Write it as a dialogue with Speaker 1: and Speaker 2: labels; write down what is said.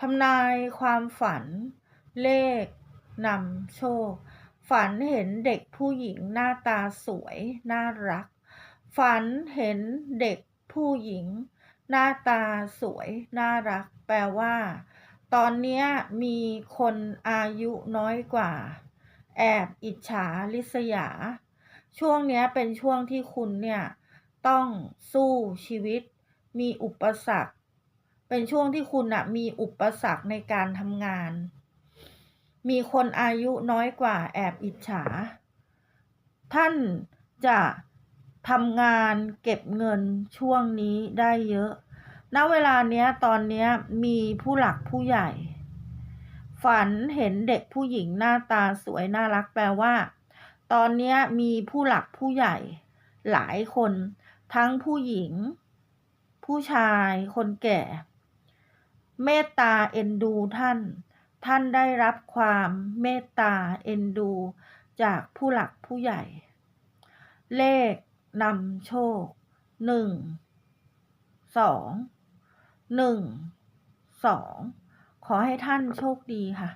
Speaker 1: ทำนายความฝัน เลขนำโชค ฝันเห็นเด็กผู้หญิงหน้าตาสวยน่ารัก ฝันเห็นเด็กผู้หญิง หน้าตาสวยน่ารัก แปลว่า ตอนนี้มีคนอายุน้อยกว่า แอบอิจฉาริษยา ช่วงนี้เป็นช่วงที่คุณเนี่ย ต้องสู้ชีวิต มีอุปสรรค เป็นช่วงที่คุณอะมีอุปสรรคในการทำงาน มีคนอายุน้อยกว่าแอบอิจฉา ท่านจะทำงานเก็บเงินช่วงนี้ได้เยอะ ณ เวลาเนี้ยตอนเนี้ยมีผู้หลักผู้ใหญ่ ฝันเห็นเด็กผู้หญิงหน้าตาสวยน่ารักแปลว่า ตอนเนี้ยมีผู้หลักผู้ใหญ่ หลายคน ทั้งผู้หญิง ผู้ชายคนแก่ เมตตาเอ็นดูท่าน ท่านได้รับความเมตตาเอ็นดู จากผู้หลักผู้ใหญ่ เลขนำโชคหนึ่งสองหนึ่งสองขอให้ท่านโชคดีค่ะ